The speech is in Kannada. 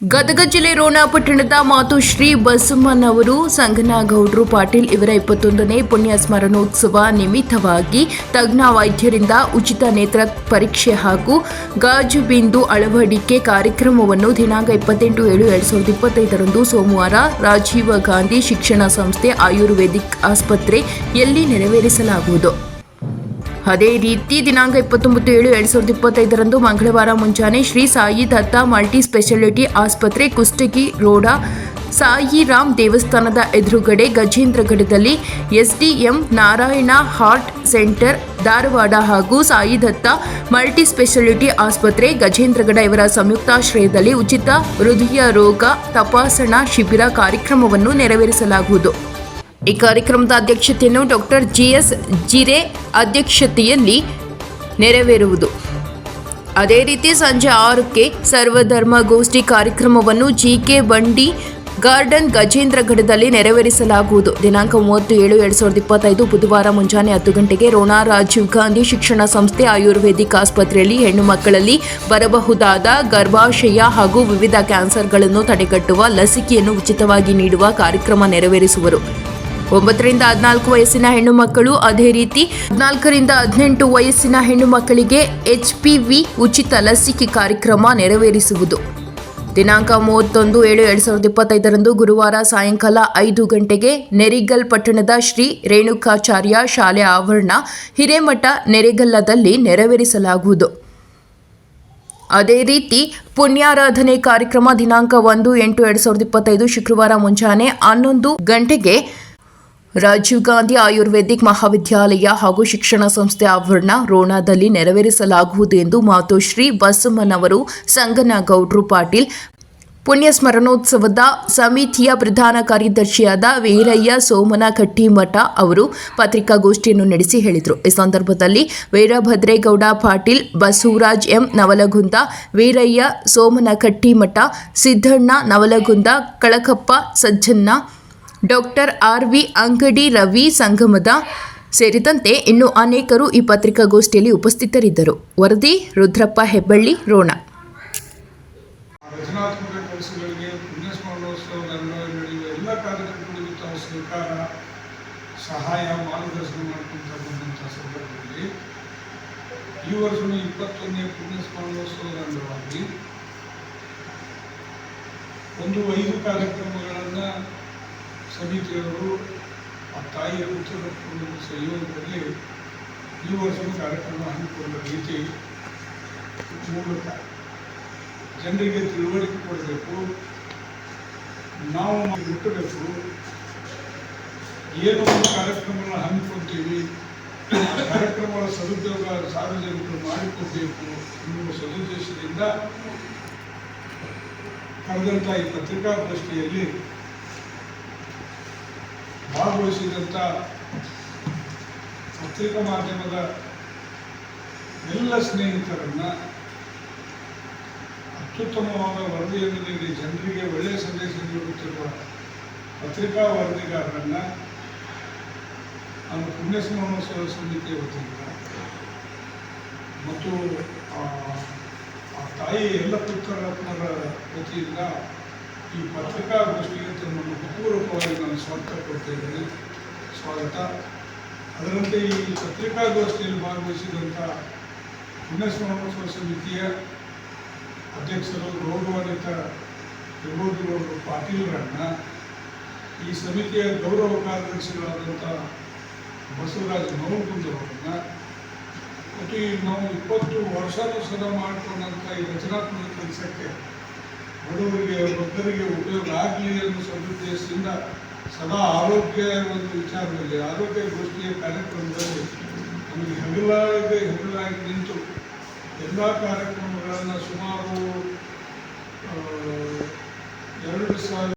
ಗದಗ ಜಿಲ್ಲೆ ರೋಣ ಪಟ್ಟಣದ ಮಾತುಶ್ರೀ ಬಸಮ್ಮನವರು ಸಂಗನಗೌಡ್ರು, ಪಾಟೀಲ್ ಇವರ ಇಪ್ಪತ್ತೊಂದನೇ ಪುಣ್ಯ ಸ್ಮರಣೋತ್ಸವ ನಿಮಿತ್ತವಾಗಿ ತಜ್ಞ ವೈದ್ಯರಿಂದ ಉಚಿತ ನೇತ್ರ ಪರೀಕ್ಷೆ ಹಾಗೂ ಗಾಜು ಬಿಂದು ಅಳವಡಿಕೆ ಕಾರ್ಯಕ್ರಮವನ್ನು ದಿನಾಂಕ ಇಪ್ಪತ್ತೆಂಟು ಏಳು ಎರಡು ಸಾವಿರದ ಇಪ್ಪತ್ತೈದರಂದು ಸೋಮವಾರ ರಾಜೀವ ಗಾಂಧಿ ಶಿಕ್ಷಣ ಸಂಸ್ಥೆ ಆಯುರ್ವೇದಿಕ್ ಆಸ್ಪತ್ರೆಯಲ್ಲಿ ನೆರವೇರಿಸಲಾಗುವುದು. ಅದೇ ರೀತಿ ದಿನಾಂಕ ಇಪ್ಪತ್ತೊಂಬತ್ತು ಏಳು ಎರಡ್ ಸಾವಿರದ ಇಪ್ಪತ್ತೈದರಂದು ಮಂಗಳವಾರ ಮುಂಜಾನೆ ಶ್ರೀ ಸಾಯಿ ದತ್ತ ಮಲ್ಟಿ ಸ್ಪೆಷಾಲಿಟಿ ಆಸ್ಪತ್ರೆ ಕುಷ್ಟಗಿ ರೋಡ ಸಾಯಿರಾಮ್ ದೇವಸ್ಥಾನದ ಎದುರುಗಡೆ ಗಜೇಂದ್ರಗಢದಲ್ಲಿ SDM Narayana heart centre Dharwad ಹಾಗೂ ಸಾಯಿ ದತ್ತ ಮಲ್ಟಿ ಸ್ಪೆಷಾಲಿಟಿ ಆಸ್ಪತ್ರೆ ಗಜೇಂದ್ರಗಢ ಇವರ ಸಂಯುಕ್ತಾಶ್ರಯದಲ್ಲಿ ಉಚಿತ ಹೃದಯ ರೋಗ ತಪಾಸಣಾ ಶಿಬಿರ ಕಾರ್ಯಕ್ರಮವನ್ನು ನೆರವೇರಿಸಲಾಗುವುದು. ಈ ಕಾರ್ಯಕ್ರಮದ ಅಧ್ಯಕ್ಷತೆಯನ್ನು ಡಾಕ್ಟರ್ ಜಿಎಸ್ ಜಿರೆ ಅಧ್ಯಕ್ಷತೆಯಲ್ಲಿ ನೆರವೇರುವುದು. ಅದೇ ರೀತಿ ಸಂಜೆ ಆರಕ್ಕೆ ಸರ್ವಧರ್ಮ ಗೋಷ್ಠಿ ಕಾರ್ಯಕ್ರಮವನ್ನು ಜಿಕೆ ಬಂಡಿ ಗಾರ್ಡನ್ ಗಜೇಂದ್ರಗಢದಲ್ಲಿ ನೆರವೇರಿಸಲಾಗುವುದು. ದಿನಾಂಕ ಮೂವತ್ತು ಏಳು ಎರಡ್ ಸಾವಿರದ ಇಪ್ಪತ್ತೈದು, ಬುಧವಾರ ಮುಂಜಾನೆ ಹತ್ತು ಗಂಟೆಗೆ ರೋಣಾ ರಾಜೀವ್ ಗಾಂಧಿ ಶಿಕ್ಷಣ ಸಂಸ್ಥೆ ಆಯುರ್ವೇದಿಕ್ ಆಸ್ಪತ್ರೆಯಲ್ಲಿ ಹೆಣ್ಣು ಮಕ್ಕಳಲ್ಲಿ ಬರಬಹುದಾದ ಗರ್ಭಾಶಯ ಹಾಗೂ ವಿವಿಧ ಕ್ಯಾನ್ಸರ್ಗಳನ್ನು ತಡೆಗಟ್ಟುವ ಲಸಿಕೆಯನ್ನು ಉಚಿತವಾಗಿ ನೀಡುವ ಕಾರ್ಯಕ್ರಮ ನೆರವೇರಿಸುವರು. ಒಂಬತ್ತರಿಂದ ಹದಿನಾಲ್ಕು ವಯಸ್ಸಿನ ಹೆಣ್ಣು ಮಕ್ಕಳು ಅದೇ ರೀತಿ ಹದಿನಾಲ್ಕರಿಂದ ಹದಿನೆಂಟು ವಯಸ್ಸಿನ ಹೆಣ್ಣು ಮಕ್ಕಳಿಗೆ ಎಚ್ ಪಿ ವಿ ಉಚಿತ ಲಸಿಕೆ ಕಾರ್ಯಕ್ರಮ ನೆರವೇರಿಸುವುದು. ದಿನಾಂಕ ಮೂವತ್ತೊಂದು ಏಳು ಎರಡು ಸಾವಿರದ ಇಪ್ಪತ್ತೈದರಂದು ಗುರುವಾರ ಸಾಯಂಕಾಲ ಐದು ಗಂಟೆಗೆ ನೆರಿಗಲ್ ಪಟ್ಟಣದ ಶ್ರೀ ರೇಣುಕಾಚಾರ್ಯ ಶಾಲೆ ಆವರಣ, ಹಿರೇಮಠ ನೆರೆಗಲ್ಲದಲ್ಲಿ ನೆರವೇರಿಸಲಾಗುವುದು. ಅದೇ ರೀತಿ ಪುಣ್ಯಾರಾಧನೆ ಕಾರ್ಯಕ್ರಮ ದಿನಾಂಕ ಒಂದು ಎಂಟು ಎರಡು ಸಾವಿರದ ಇಪ್ಪತ್ತೈದು ಶುಕ್ರವಾರ ಮುಂಜಾನೆ ಹನ್ನೊಂದು ಗಂಟೆಗೆ ರಾಜೀವ್ ಗಾಂಧಿ ಆಯುರ್ವೇದಿಕ್ ಮಹಾವಿದ್ಯಾಲಯ ಹಾಗೂ ಶಿಕ್ಷಣ ಸಂಸ್ಥೆ ಆವರಣ ರೋಣಾದಲ್ಲಿ ನೆರವೇರಿಸಲಾಗುವುದು ಎಂದು ಮಾತುಶ್ರೀ ಬಸಮ್ಮನವರು ಸಂಗನಗೌಡ್ರು ಪಾಟೀಲ್. ಪುಣ್ಯ ಸ್ಮರಣೋತ್ಸವದ ಸಮಿತಿಯ ಪ್ರಧಾನ ಕಾರ್ಯದರ್ಶಿಯಾದ ವೀರಯ್ಯ ಸೋಮನ ಕಟ್ಟಿಮಠ ಅವರು ಪತ್ರಿಕಾಗೋಷ್ಠಿಯನ್ನು ನಡೆಸಿ ಹೇಳಿದರು. ಈ ಸಂದರ್ಭದಲ್ಲಿ Veerabhadregowda Patil, Basavaraj M Navalgund, Veerayya Somana Kattimath Siddanna Navalgund, Kalakappa Sajjanna doctor R V Angadi Ravi Sangamad ಸೇರಿದಂತೆ ಇನ್ನು ಅನೇಕರು ಈ ಪತ್ರಿಕಾಗೋಷ್ಠಿಯಲ್ಲಿ ಉಪಸ್ಥಿತರಿದ್ದರು. ವರದಿ, ರುದ್ರಪ್ಪ ಹೆಬ್ಬಳ್ಳಿ, ರೋಣ. ಸಹಾಯ, ಮಾರ್ಗದರ್ಶನ ಮಾಡ್ಕೊಂತ ಸಂದರ್ಭದಲ್ಲಿ ಈ ವರ್ಷದ ಇಪ್ಪತ್ತೊಂದನೇ ಪುಣ್ಯಸ್ಮರಣೋತ್ಸವದ ಅಂಗವಾಗಿ ಒಂದು ಐದು ಕಾರ್ಯಕ್ರಮಗಳನ್ನು ಸಮಿತಿಯವರು, ಆ ತಾಯಿಯ ಕುಟುಂಬದ ಸಹಯೋಗದಲ್ಲಿ ಈ ವರ್ಷದ ಕಾರ್ಯಕ್ರಮ ಹಮ್ಮಿಕೊಂಡ ರೀತಿ ಮೂಲಕ ಜನರಿಗೆ ತಿಳುವಳಿಕೆ ಕೊಡಬೇಕು. ನಾವು ಮುಟ್ಟಬೇಕು. ಏನು ಒಂದು ಕಾರ್ಯಕ್ರಮಗಳನ್ನ ಹಮ್ಮಿಕೊಳ್ತೀವಿ. ಕಾರ್ಯಕ್ರಮಗಳ ಸದುಪಯೋಗ ಸಾರ್ವಜನಿಕರು ಮಾಡಿಕೊಡಬೇಕು ಎನ್ನುವ ಸದುದ್ದೇಶದಿಂದ ಕರೆದಂಥ ಈ ಪತ್ರಿಕಾಗೋಷ್ಠಿಯಲ್ಲಿ ಭಾಗವಹಿಸಿದಂಥ ಪತ್ರಿಕಾ ಮಾಧ್ಯಮದ ಎಲ್ಲ ಸ್ನೇಹಿತರನ್ನ ಅತ್ಯುತ್ತಮವಾದ ವರದಿಯನ್ನು ನೀಡಿ ಜನರಿಗೆ ಒಳ್ಳೆಯ ಸಂದೇಶ ನೀಡುತ್ತಿರುವ ಪತ್ರಿಕಾ ವರದಿಗಾರರನ್ನ ನಾನು ಪುಣ್ಯಸ್ಮರಣೋತ್ಸವ ಸಮಿತಿಯ ವತಿಯಿಂದ ಮತ್ತು ಆ ತಾಯಿ ಎಲ್ಲ ಪುತ್ರರತ್ನರ ವತಿಯಿಂದ ಈ ಪತ್ರಿಕಾಗೋಷ್ಠಿಗೆ ತಮ್ಮನ್ನು ಪೂರ್ವಕವಾಗಿ ನಾನು ಸ್ವಾಗತ ಕೊಡ್ತಾ ಇದ್ದೇನೆ. ಸ್ವಾಗತ. ಅದರಂತೆ ಈ ಪತ್ರಿಕಾಗೋಷ್ಠಿಯಲ್ಲಿ ಭಾಗವಹಿಸಿದಂಥ ಪುಣ್ಯ ಮಹೋತ್ಸವ ಸಮಿತಿಯ ಅಧ್ಯಕ್ಷರು, ಗೌರವಾನ್ವಿತ ವಿಭೋಗಿಗೌಡರು ಪಾಟೀಲ್ರನ್ನ, ಈ ಸಮಿತಿಯ ಗೌರವ ಕಾರ್ಯದರ್ಶಿಗಳಾದಂಥ ಬಸವರಾಜ ನವಗುಂದರವರನ್ನ ಮತ್ತು ಈ ನಾವು ಇಪ್ಪತ್ತು ವರ್ಷಾನುಸಾರ ಸದಾ ಮಾಡಿಕೊಂಡಂಥ ಈ ರಚನಾತ್ಮಕ ಕೆಲಸಕ್ಕೆ ಬಡವರಿಗೆ ಬಗ್ಗರಿಗೆ ಉಪಯೋಗ ಆಗಲಿ ಅನ್ನೋ ಸದುದ್ದೇಶದಿಂದ ಸದಾ ಆರೋಗ್ಯ ಒಂದು ವಿಚಾರದಲ್ಲಿ, ಆರೋಗ್ಯ ಗೋಷ್ಠಿಯ ಕಾರ್ಯಕ್ರಮದಲ್ಲಿ ನಮಗೆ ಹೆಗಲಾಗಿ ಹೆಗಲಾಗಿ ನಿಂತು ಎಲ್ಲ ಕಾರ್ಯಕ್ರಮಗಳನ್ನು ಸುಮಾರು ಎರಡು ಸಾವಿರ